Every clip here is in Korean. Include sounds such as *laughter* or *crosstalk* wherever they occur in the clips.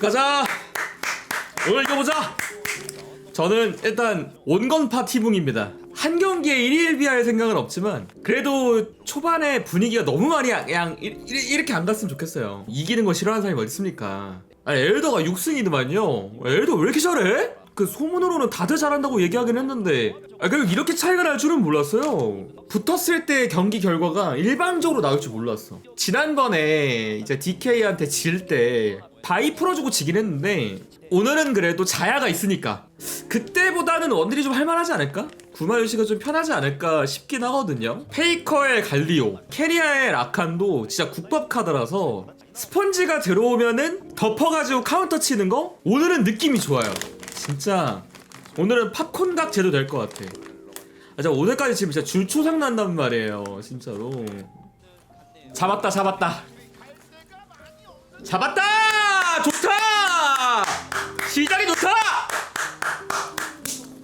가자. 오늘 이겨보자. 저는 일단 온건파 티붕입니다. 한 경기에 1일 비할 생각은 없지만 그래도 초반에 분위기가 너무 많이 그냥 이렇게 안 갔으면 좋겠어요. 이기는 거 싫어하는 사람이 어디 있습니까? 아니 엘더가 6승이더만요. 엘더 왜 이렇게 잘해? 그 소문으로는 다들 잘한다고 얘기하긴 했는데 아 그리고 이렇게 차이가 날 줄은 몰랐어요. 붙었을 때 경기 결과가 일방적으로 나올 줄 몰랐어. 지난번에 이제 DK한테 질 때 바이 풀어주고 지긴 했는데 오늘은 그래도 자야가 있으니까 그때보다는 원딜이 좀 할만하지 않을까? 구마유시가 좀 편하지 않을까 싶긴 하거든요. 페이커의 갈리오, 캐리아의 라칸도 진짜 국밥 카드라서 스펀지가 들어오면은 덮어가지고 카운터 치는 거 오늘은 느낌이 좋아요. 진짜 오늘은 팝콘각 제도 될 것 같아. 아, 진짜 오늘까지 지금 진짜 줄초상 난단 말이에요. 진짜로. 잡았다, 잡았다. 잡았다! 좋다! 시작이 좋다!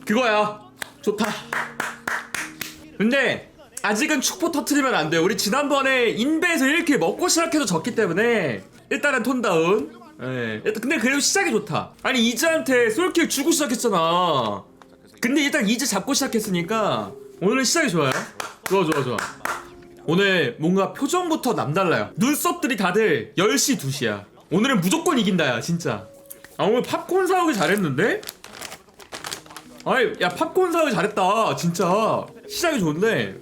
그거야. 좋다. 근데 아직은 축포 터트리면 안 돼요. 우리 지난번에 인베에서 이렇게 먹고 시작해서 졌기 때문에 일단은 톤다운. 예. 일단 근데 그래도 시작이 좋다. 아니 이즈한테 솔킬 주고 시작했잖아. 근데 일단 이즈 잡고 시작했으니까 오늘은 시작이 좋아요. 좋아 좋아 좋아. 오늘 뭔가 표정부터 남달라요. 눈썹들이 다들 10시 2시야. 오늘은 무조건 이긴다야 진짜. 아 오늘 팝콘 사오기 잘했는데? 아이 야 팝콘 사오기 잘했다 진짜. 시작이 좋은데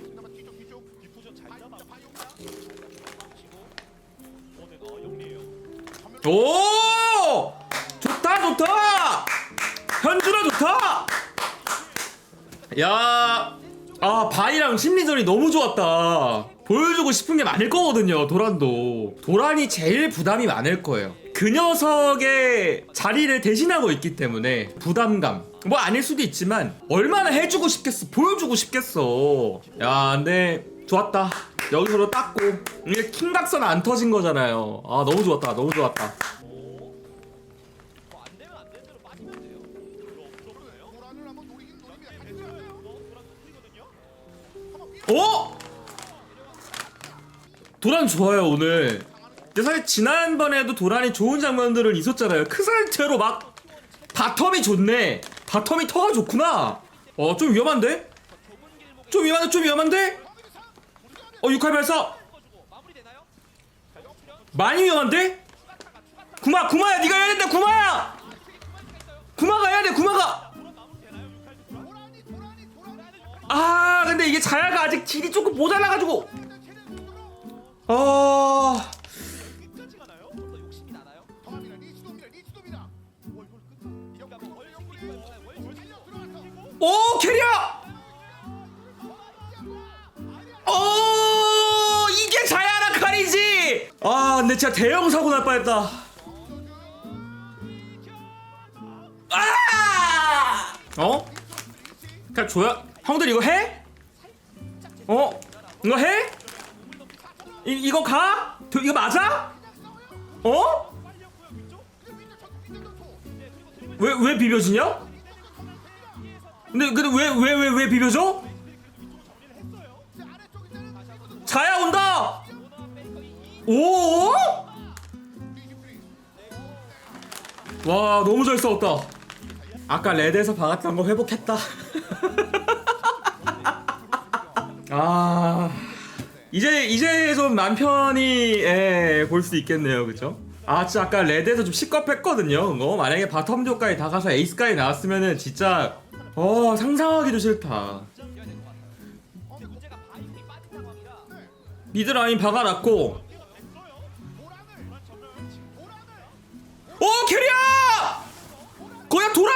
오! 좋다 좋다! 현준아 좋다! 야, 아 바이랑 심리전이 너무 좋았다. 보여주고 싶은 게 많을 거거든요. 도란도 도란이 제일 부담이 많을 거예요. 그 녀석의 자리를 대신하고 있기 때문에 부담감 뭐 아닐 수도 있지만 얼마나 해주고 싶겠어 보여주고 싶겠어 야 근데 좋았다 여기서도 땄고 이게 킹각선 안 터진 거잖아요 아 너무 좋았다 너무 좋았다 도란 좋아요 오늘. 근데 사실 지난번에도 도란이 좋은 장면들은 있었잖아요. 크살테로 막 바텀이 좋네. 바텀이 터가 좋구나. 어 좀 위험한데? 좀 위험한데? 좀 위험한데? 어 육칼 발사. 많이 위험한데? 구마 구마야 네가 해야 된다 구마야! 구마가 해야 돼 구마가! 아 근데 이게 자야가 아직 딜이 조금 모자라가지고 아오 캐리어 오 이게 자야라 칼이지 아 근데 진짜 대형 사고 날 뻔했다 아 어? 그냥 줘야 형들 이거 해? 어? 이거 해? 이, 이거 가? 저- 이거 맞아? 어? 왜, 왜 비벼지냐? 근데, 근데 왜, 왜, 왜, 왜 비벼져? 자야 온다! 오! 와, 너무 잘 싸웠다. 아까 레드에서 박았던 거 회복했다. *laughs* 아 이제 이제 좀맘 편히 예, 볼 수 있겠네요, 그죠? 아 진짜 아까 레드에서 좀 시겁했거든요. 그거 만약에 바텀 조까지 다 가서 에이스까지 나왔으면은 진짜 어 상상하기도 싫다. 미드 라인 박아놨고 오 캐리야! 거야 도란!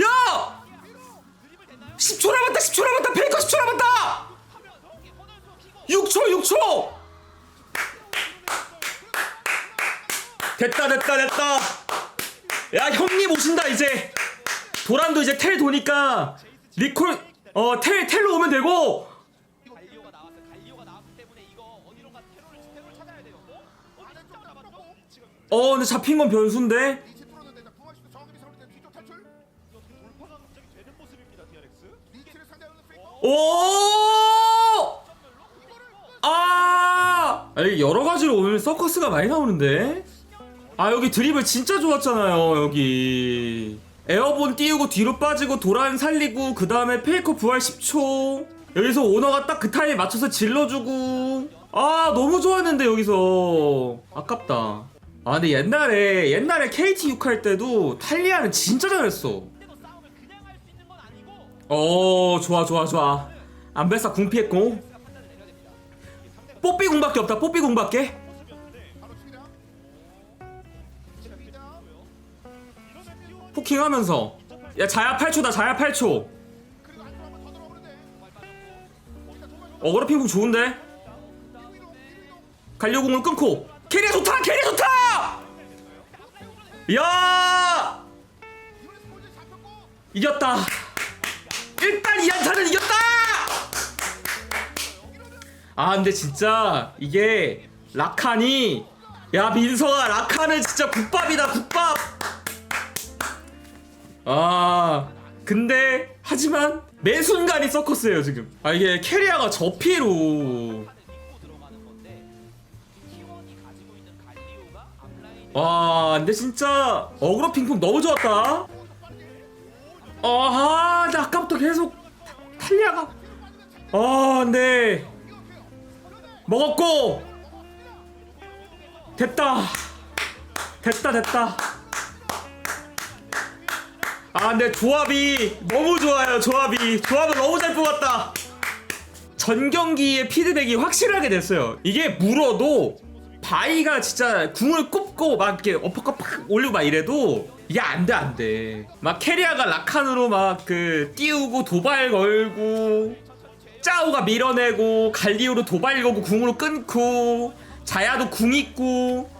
야! 10초 남았다 10초 남았다 페이커 10초 남았다 6초 6초 됐다 됐다 됐다 야 형님 오신다 이제 도란도 이제 텔 도니까 리콜 어텔 텔로 오면 되고 갈리오가 나왔어. 갈리오가 나왔기 때문에 이거 어디론가 테러를 테러를 찾아야 돼요. 어? 어? 아래쪽 잡았죠? 지금 어 근데 잡힌 건 변수인데 리치 풀었는데 자 구마시도 정확히 서울 때 뒤쪽 탈출 돌파가 갑자기 되는 모습입니다. DRX. 리치를 상대하는 페이커 오! 아! 아니 여러 가지로 오늘 서커스가 많이 나오는데. 아 여기 드리블 진짜 좋았잖아요 여기. 에어본 띄우고 뒤로 빠지고 도란 살리고 그 다음에 페이커 부활 10초. 여기서 오너가 딱 그 타임에 맞춰서 질러주고. 아 너무 좋았는데 여기서. 아깝다. 아 근데 옛날에 옛날에 KT 6 할 때도 탈리아는 진짜 잘했어. 어 좋아 좋아 좋아. 안베사 궁 피했고 뽀삐 궁밖에 없다 뽀삐. 치기다. 포킹하면서 야 자야 8초다 자야 8초 그리고 안쪽 한번 더 들어오는데. 어그로 핑퐁 좋은데 갈려공을 끊고 캐리어 좋다 캐리어 좋다 야. 이겼다 일단 이 한타는 이겼다 아 근데 진짜 이게 라칸이 야 민서가 라칸은 진짜 국밥이다 국밥! 아 근데 하지만 매 순간이 서커스예요 지금. 아 이게 캐리아가 저 피로. 믿고 들어가는 건데 T1이 가지고 있는 갈리오가 앞라인 와 근데 진짜 어그로 핑퐁 너무 좋았다. 아하 아까부터 계속 타- 탈리아가. 아 근데 먹었고! 됐다. 됐다 됐다. 아 근데 조합이 너무 좋아요 조합이. 조합을 너무 잘 뽑았다. 전 경기의 피드백이 확실하게 됐어요. 이게 물어도 바이가 진짜 궁을 꼽고 막 이렇게 어퍼컷 팍 올리고 막 이래도 이게 안 돼 안 돼. 막 캐리아가 라칸으로 막 그 띄우고 도발 걸고 짜오가 밀어내고 갈리오로 도발 걸고 궁으로 끊고 자야도 궁 있고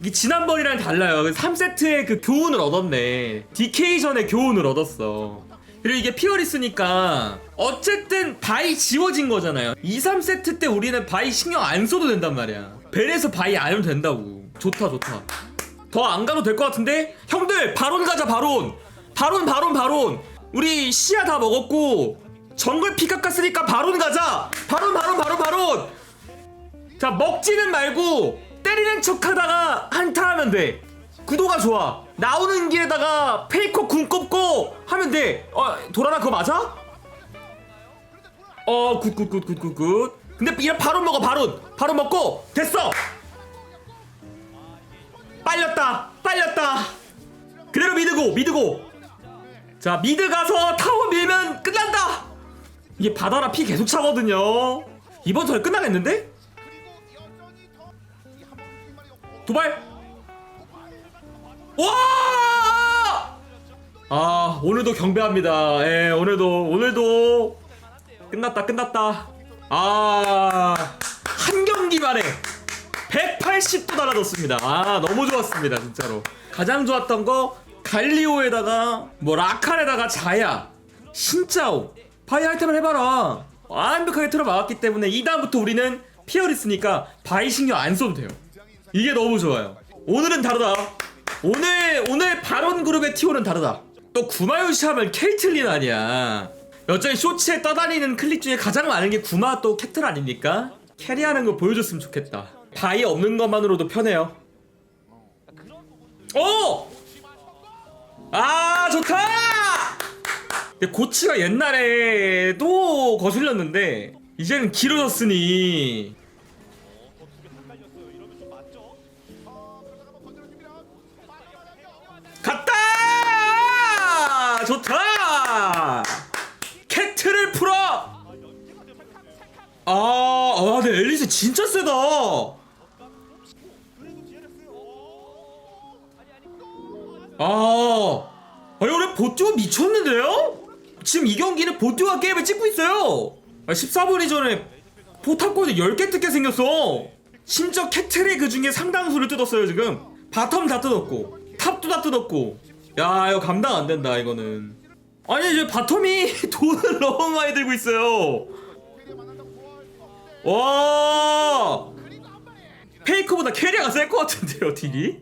이게 지난번이랑 달라요. 3세트의 그 교훈을 얻었네. DK 전에 교훈을 얻었어. 그리고 이게 피어리스니까 어쨌든 바이 지워진 거잖아요. 2, 3세트 때 우리는 바이 신경 안 써도 된단 말이야. 벨에서 바이 안 해도 된다고. 좋다 좋다. 더 안 가도 될 것 같은데? 형들 바론 가자 바론. 바론 바론 바론. 우리 시야 다 먹었고 정글 피카 갔으니까 바론 가자. 바론 바론 바론 바론. 자 먹지는 말고 때리는 척하다가 한타 하면 돼. 구도가 좋아. 나오는 길에다가 페이커 궁 꼽고 하면 돼 어 도라나 그거 맞아? 어 굿굿굿굿굿굿. 근데 이런 바론 먹어 바론. 바론 먹고. 됐어. 빨렸다 빨렸다. 그대로 미드고 미드고. 자 미드 가서 타워 밀면 끝난다 이게 바다라 피 계속 차거든요 이번 턴에 끝나겠는데? 도발 와! 아 오늘도 경배합니다. 예 오늘도 오늘도 끝났다 끝났다. 아한 경기 만에 180도 달아졌습니다. 아 너무 좋았습니다 진짜로. 가장 좋았던 거 갈리오에다가 뭐 라칸에다가 자야 신짜오 파이 아이템을 해봐라. 완벽하게 틀어막았기 때문에 이 다음부터 우리는 피어리스니까 바이 신경 안 써도 돼요. 이게 너무 좋아요. 오늘은 다르다. 오늘 오늘 바론 그룹의 티오는 다르다. 또 구마요시 하면 케이틀린 아니야. 여전히 쇼츠에 떠다니는 클릭 중에 가장 많은 게 구마 또 캐틀 아닙니까? 캐리하는 거 보여줬으면 좋겠다. 바이 없는 것만으로도 편해요. 오! 아 좋다! 근데 고치가 옛날에도 거슬렸는데 이제는 길어졌으니. 갔다! 좋다! 캐트를 풀어! 아, 아, 근데 앨리스 진짜 세다! 아, 아니, 오늘 보듀가 미쳤는데요? 지금 이 경기는 보듀가 게임을 찍고 있어요! 아, 14분 이 전에 포탑권을 10개 뜯게 생겼어! 심지어 캐틀의 그 중에 상당수를 뜯었어요, 지금. 바텀 다 뜯었고, 탑도 다 뜯었고. 야, 이거 감당 안 된다, 이거는. 아니, 이제 바텀이 *laughs* 돈을 너무 많이 들고 있어요. 와! 페이커보다 캐리어가 셀 것 같은데요, 딜이?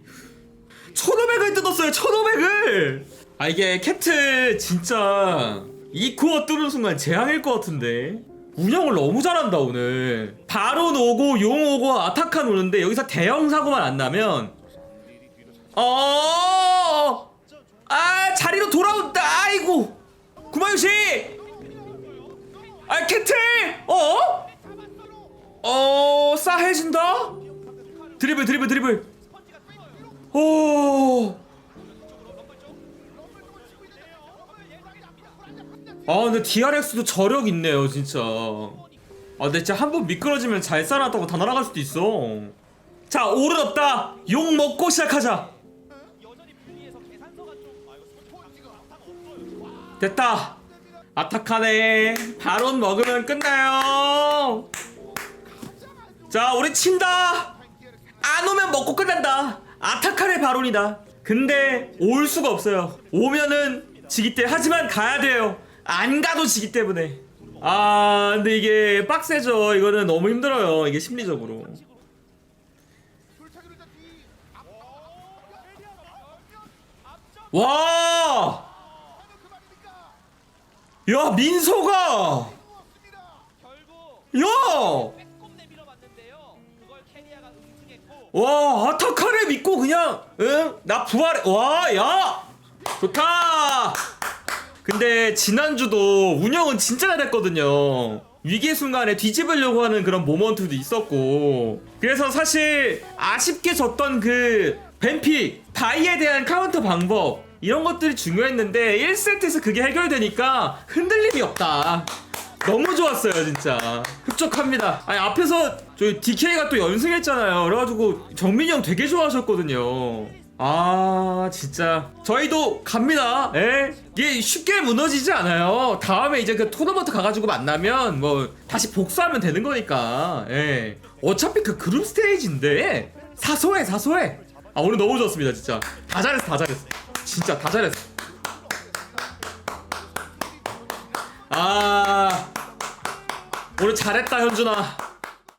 1500을 뜯었어요, 1500을! 아, 이게 캡틀 진짜 이 코어 뚫는 순간 재앙일 것 같은데. 운영을 너무 잘한다, 오늘. 바로 오고, 용 오고, 아타칸 오는데 여기서 대형 사고만 안 나면 어. 아 자리로 돌아온다. 아이고. 구마유시. 아 캐틀. 어? 어 싸해진다. 드리블 드리블 드리블. 오. 아 근데 DRX도 저력 있네요 진짜. 아 근데 진짜 한 번 미끄러지면 잘 살았다고 다 날아갈 수도 있어. 자 오른 없다! 욕 먹고 시작하자. 됐다! 아타카네 바론 먹으면 끝나요. 자 우리 친다! 안 오면 먹고 끝난다. 아타카네 바론이다. 근데 올 수가 없어요. 오면은 지기 때 하지만 가야 돼요 안 가도 지기 때문에. 아 근데 이게 빡세죠. 이거는 너무 힘들어요. 이게 심리적으로. 와! 야 민소가! 야! 와 아타카를 믿고 그냥 응? 나 부활해. 와 야! 좋다 근데 지난주도 운영은 진짜 잘했거든요. 위기의 순간에 뒤집으려고 하는 그런 모먼트도 있었고. 그래서 사실 아쉽게 졌던 그 뱀픽 바이에 대한 카운터 방법 이런 것들이 중요했는데 1세트에서 그게 해결되니까 흔들림이 없다. 너무 좋았어요 진짜. 흡족합니다. 아니 앞에서 저희 DK가 또 연승했잖아요. 그래가지고 정민이 형 되게 좋아하셨거든요 아 진짜. 저희도 갑니다. 예 이게 쉽게 무너지지 않아요. 다음에 이제 그 토너먼트 가가지고 만나면 뭐 다시 복수하면 되는 거니까. 예. 어차피 그 그룹 스테이지인데 사소해 사소해. 아 오늘 너무 좋았습니다 진짜. 다 잘했어 다 잘했어. 진짜 다 잘했어. 아 오늘 잘했다 현준아